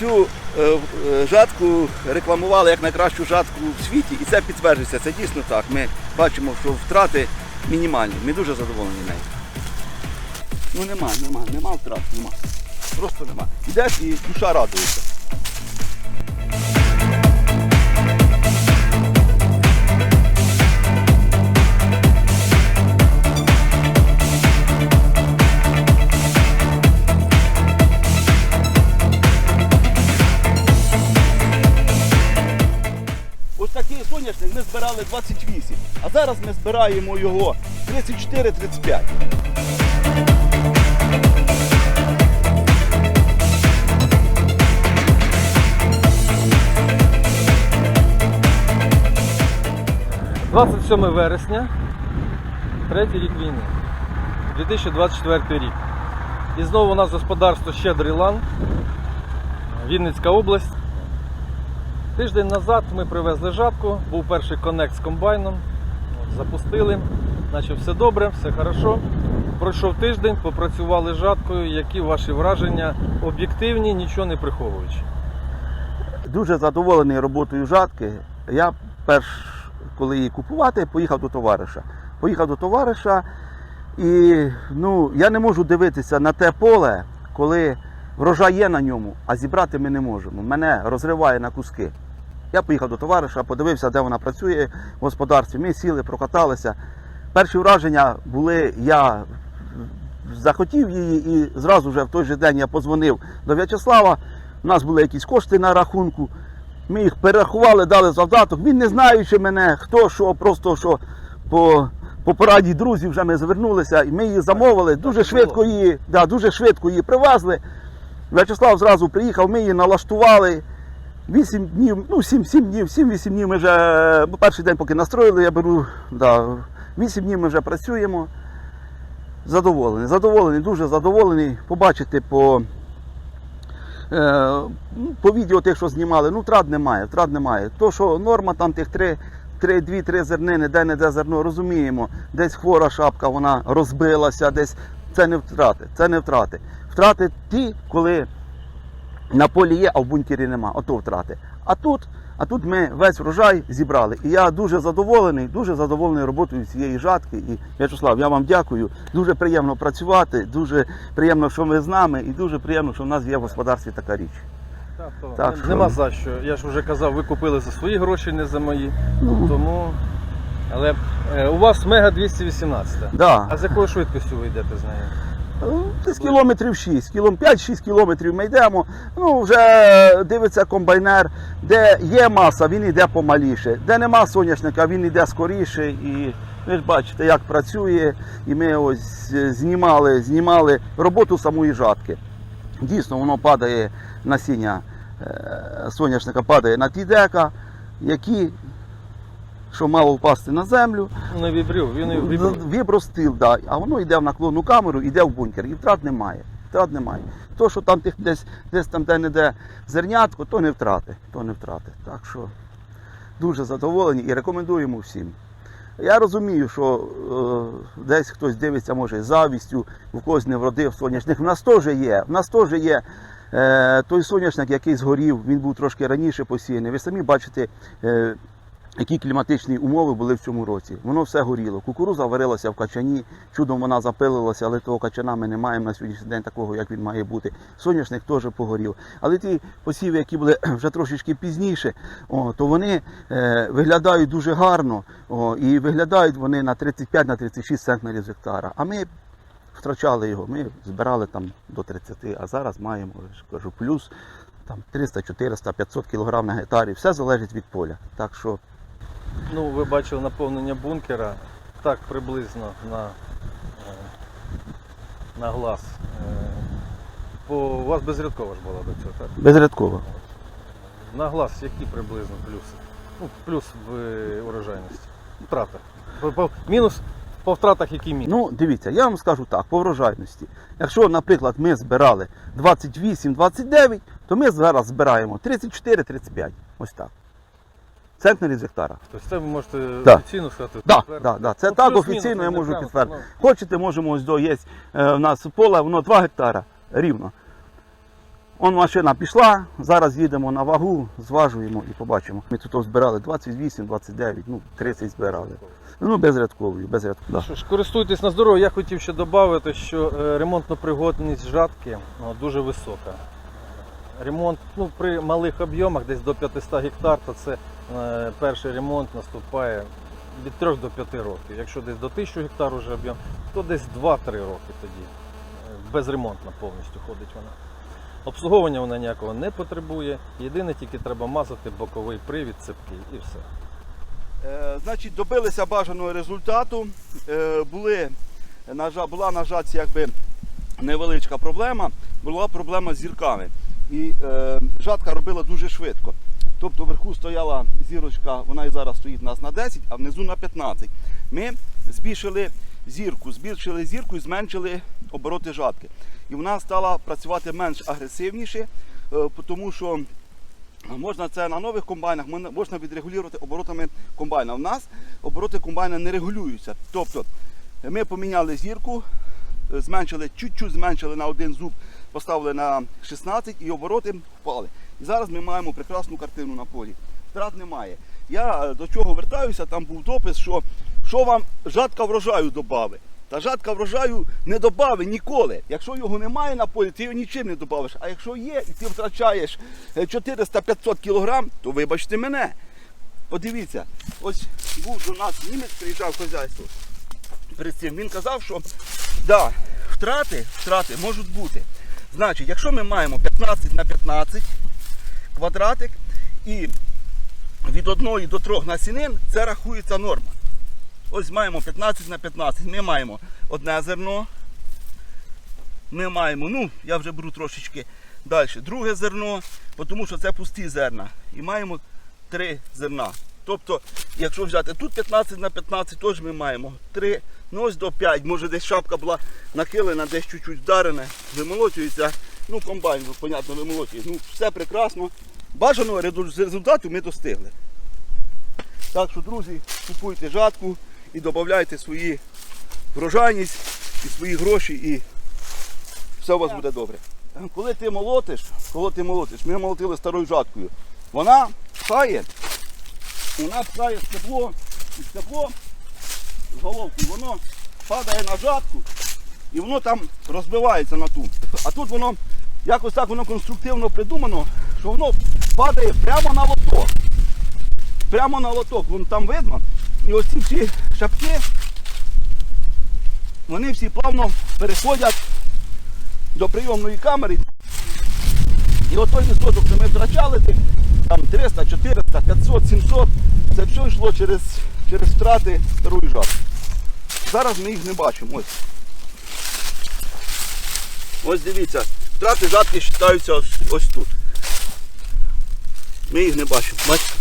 цю е, е, жатку рекламували як найкращу жатку в світі, і це підтверджується. Це дійсно так. Ми бачимо, що втрати мінімальні. Ми дуже задоволені нею. Ну нема, нема, нема втрат, нема. Просто нема. Йдеш і душа радується. 28, а зараз ми збираємо його 34-35. – 27 вересня, третій рік війни, 2024 рік. І знову у нас господарство Щедрий лан, Вінницька область. Тиждень назад ми привезли жатку, був перший коннект з комбайном, запустили, наче все добре, все хорошо. Пройшов тиждень, попрацювали з жаткою, які ваші враження об'єктивні, нічого не приховуючи. Дуже задоволений роботою жатки. Я перш, коли її купувати, поїхав до товариша. Поїхав до товариша, і ну, я не можу дивитися на те поле, коли врожай є на ньому, а зібрати ми не можемо. Мене розриває на куски. Я поїхав до товариша, подивився, де вона працює в господарстві. Ми сіли, прокаталися. Перші враження були, я захотів її і зразу вже в той же день я позвонив до В'ячеслава. У нас були якісь кошти на рахунку. Ми їх перерахували, дали завдаток. Він не знаючи мене, хто що, просто що по, по пораді друзів вже ми звернулися, і ми її замовили. Дуже швидко її, да, дуже швидко її привезли. В'ячеслав зразу приїхав, ми її налаштували. Вісім днів, ну сім, сім днів, сім-вісім днів ми вже перший день, поки настроїли, я беру, да, вісім днів ми вже працюємо. Задоволений, задоволений, дуже задоволений. Побачити по, е, ну, по відео тих, що знімали, ну втрат немає, втрат немає. То, що норма там тих три, три, дві-три зернини, де не де зерно, розуміємо, десь хвора шапка, вона розбилася, десь це не втрати, це не втрати. Втрати ті, коли на полі є, а в бункері нема. Ото втрати. А тут, а тут ми весь врожай зібрали. І я дуже задоволений, дуже задоволений роботою цієї жатки. І В'ячеслав, я вам дякую. Дуже приємно працювати, дуже приємно, що ви з нами, і дуже приємно, що в нас є в господарстві така річ. Так, то Так, не- що- нема за що. Я ж вже казав, ви купили за свої гроші, не за мої. Ну. Тому. Але е, у вас мега 218. Да. А з якою швидкістю ви йдете з нею? Ну, Десь кілометрів 6, 5-6 кілометрів ми йдемо. Ну, вже дивиться комбайнер, де є маса, він йде помаліше. Де нема соняшника, він йде скоріше. І ви ж бачите, як працює. І ми ось знімали, знімали роботу самої жатки. Дійсно, воно падає насіння е, соняшника падає на ті дека, які, що мало впасти на землю, Ну, Не вібрив, він Ну, вібрив. Вібростил, да. а воно йде в наклонну камеру, йде в бункер. І втрат немає. Втрат немає. То, що там тих десь, десь там де-не-де зернятко, то не втрати. То не втрати. Так що дуже задоволені і рекомендуємо всім. Я розумію, що е, десь хтось дивиться, може, з завістю, у когось не вродив соняшник. В нас теж є. В нас теж є е, той соняшник, який згорів, він був трошки раніше посіяний. Ви самі бачите, е, які кліматичні умови були в цьому році. Воно все горіло. Кукуруза варилася в качані, чудом вона запилилася, але того качана ми не маємо на сьогоднішній день такого, як він має бути. Соняшник теж погорів. Але ті посіви, які були вже трошечки пізніше, о, то вони е, виглядають дуже гарно о, і виглядають вони на 35 на 36 центнерів з гектара. А ми втрачали його. Ми збирали там до 30, а зараз маємо, кажу, плюс там 300, 400, 500 кг на гектарі. Все залежить від поля. Так що Ну, ви бачили наповнення бункера так приблизно на, е, на глаз. Е, По, у вас безрядкова ж була до цього, так? безрядково. На глаз які приблизно плюси? Ну, плюс в е, урожайності. Втрата. По- Мінус по втратах які мінус? Ну, дивіться, я вам скажу так, по врожайності. Якщо, наприклад, ми збирали 28-29, то ми зараз збираємо 34-35. Ось так. Центнерів з гектара. Тобто це ви можете Да. офіційно сказати? Підтвердити? да, да. Це Ну, так офіційно я можу підтвердити. ну. Хочете, можемо ось до є е, в нас поле, воно 2 гектара рівно. Он машина пішла, зараз їдемо на вагу, зважуємо і побачимо. Ми тут збирали 28, 29, ну 30 збирали. Ну, без рядкової, без рядкової. Да. Що ж, користуйтесь на здоров'я. Я хотів ще додати, що е, ремонтна пригодність жатки ну, дуже висока. Ремонт ну, при малих об'ємах, десь до 500 гектар, то це перший ремонт наступає від 3 до 5 років. Якщо десь до 1000 гектар уже об'єм, то десь 2-3 роки тоді. Е, Безремонтна повністю ходить вона. Обслуговування вона ніякого не потребує. Єдине тільки треба мазати боковий привід, цепкий і все. Е, значить, добилися бажаного результату. Е, були, на була на жатці якби невеличка проблема, була проблема з зірками. І е, жатка робила дуже швидко. Тобто вверху стояла зірочка, вона і зараз стоїть у нас на 10, а внизу на 15. Ми збільшили зірку, збільшили зірку і зменшили обороти жатки. І вона стала працювати менш агресивніше, е, тому що Можна це на нових комбайнах, можна- відрегулювати оборотами комбайна. У нас обороти комбайна не регулюються. Тобто ми поміняли зірку, е, зменшили, чуть-чуть зменшили на один зуб, поставили на 16 і обороти впали. І зараз ми маємо прекрасну картину на полі. Втрат немає. Я е, до чого вертаюся, там був допис, що, що вам жатка врожаю добавить. Та жатка врожаю не добави ніколи. Якщо його немає на полі, ти його нічим не добавиш. А якщо є і ти втрачаєш е, 400-500 кілограм, то вибачте мене. Подивіться, ось був до нас німець, приїжджав хазяйство. Перед цим він казав, що да, втрати, втрати можуть бути. Значить, якщо ми маємо 15 на 15 квадратик і від 1 до 3 насінин, це рахується норма. Ось маємо 15 на 15. Ми маємо одне зерно. Ми маємо, ну, я вже беру трошечки далі, друге зерно, тому що це пусті зерна. І маємо три зерна. Тобто, якщо взяти тут 15 на 15, теж ми маємо 3, ну ось до 5. Може десь шапка була нахилена, десь чуть-чуть вдарена, вимолочується. Ну, комбайн, понятно, вимолочує. Ну, все прекрасно. Бажаного резу- результату ми достигли. Так що, друзі, купуйте жатку і додавайте свої врожайність і свої гроші, і все у вас буде добре. Коли ти молотиш, коли ти молотиш, ми молотили старою жаткою, вона пхає, вона пхає стебло, і стебло з головки, воно падає на жатку і воно там розбивається на ту. А тут воно якось так воно конструктивно придумано, що воно падає прямо на лоток прямо на лоток, вон там видно. І ось ці всі шапки, вони всі плавно переходять до прийомної камери. І от той відсоток, що ми втрачали, там 300, 400, 500, 700, це все йшло через, через втрати старої жатки. Зараз ми їх не бачимо. Ось. Ось дивіться, втрати жатки вважаються ось, ось тут. Ми їх не бачимо. Бачите?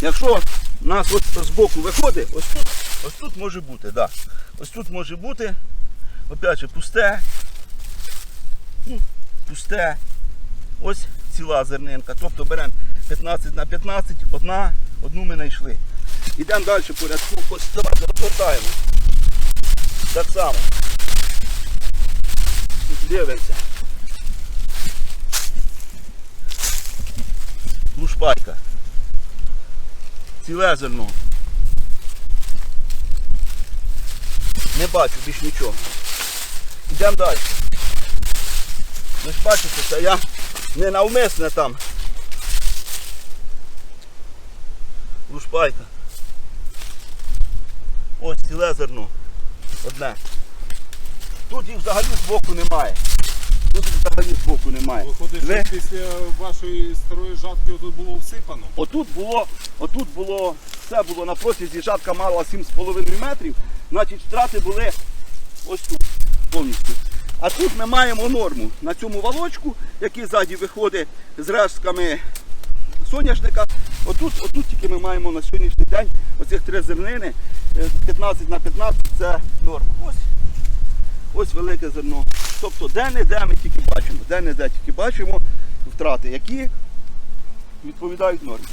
Якщо у нас от з боку виходить, ось тут, ось тут може бути, да. Ось тут може бути, опять же, пусте, ну, пусте, ось ціла зернинка. Тобто беремо 15 на 15, одна, одну ми знайшли. Йдемо далі по рядку, ось давайте розгортаємо. Так само. Дивимося. Лушпайка. Ціле зерно. Не бачу більш нічого. Йдемо далі. Ви ж бачите, це я не навмисне там. Лушпайка. Ось ціле зерно. Одне. Тут їх взагалі збоку немає. Тут їх взагалі збоку немає. Виходить, Ви- що після вашої старої жатки тут було всипано. Отут було, отут було, все було на протязі, жатка мала 7,5 метрів, значить втрати були ось тут повністю. А тут ми маємо норму на цьому валочку, який ззаді виходить з рештками соняшника. Отут, отут тільки ми маємо на сьогоднішній день оцих три зернини, е, 15 на 15 це норма. Ось, ось велике зерно. Тобто де-не-де ми тільки бачимо, де-не-де тільки бачимо втрати, які відповідають нормі.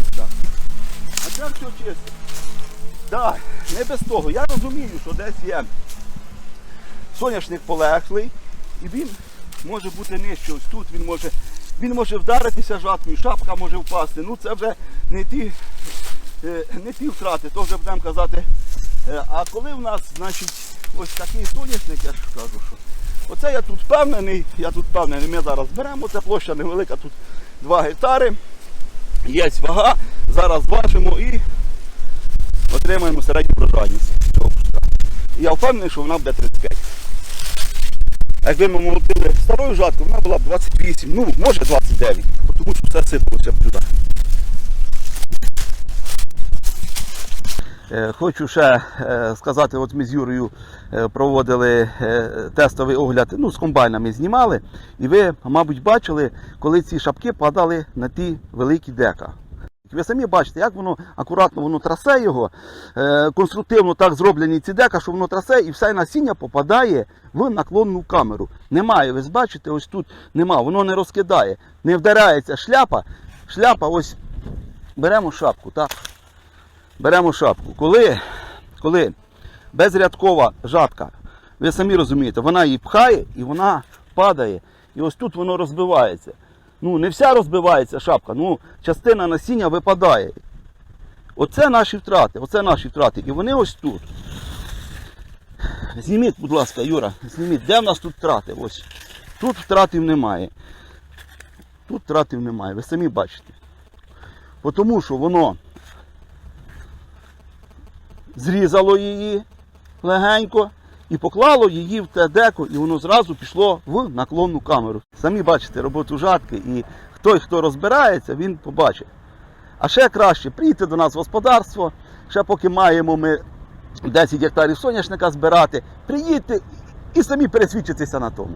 Ось так. А це все чисто. Так, не без того. Я розумію, що десь є соняшник полегший, І він може бути нижче. Ось тут він може, він може вдаритися жаткою, шапка може впасти. Ну це вже не ті, е, не ті втрати, то вже будемо казати. Е, А коли в нас, значить, ось такий соняшник, я ж кажу, що оце я тут впевнений, я тут впевнений, ми зараз беремо, це площа невелика, тут 2 гектари, є вага, зараз важимо і отримаємо середню врожайність цього куска. І я впевнений, що вона буде 35. Якби ми молотили старою жаткою, вона була б 28, ну, може 29, тому що все сипалося б туди. Е, Хочу ще е, сказати, от ми з Юрою е, проводили тестовий огляд, ну, з комбайнами знімали, і ви, мабуть, бачили, коли ці шапки падали на ті великі дека. Ви самі бачите, як воно акуратно воно трасе його, е, конструктивно так зроблені ці дека, що воно трасе і все насіння попадає в наклонну камеру. Немає, ви бачите, ось тут нема, воно не розкидає, не вдарається шляпа. Шляпа, ось беремо шапку, так? Беремо шапку. Коли, коли безрядкова жатка, ви самі розумієте, вона її пхає і вона падає. І ось тут воно розбивається. Ну, не вся розбивається шапка, ну, частина насіння випадає. Оце наші втрати, оце наші втрати. І вони ось тут. Зніміть, будь ласка, Юра, зніміть, де в нас тут втрати? Ось. Тут втратів немає. Тут втратів немає, ви самі бачите. Тому що воно зрізало її легенько і поклало її в те деко, і воно зразу пішло в наклонну камеру. Самі бачите роботу жатки, і той, хто розбирається, він побачить. А ще краще, прийти до нас в господарство, ще поки маємо ми 10 гектарів соняшника збирати, приїдьте і самі пересвідчитися на тому.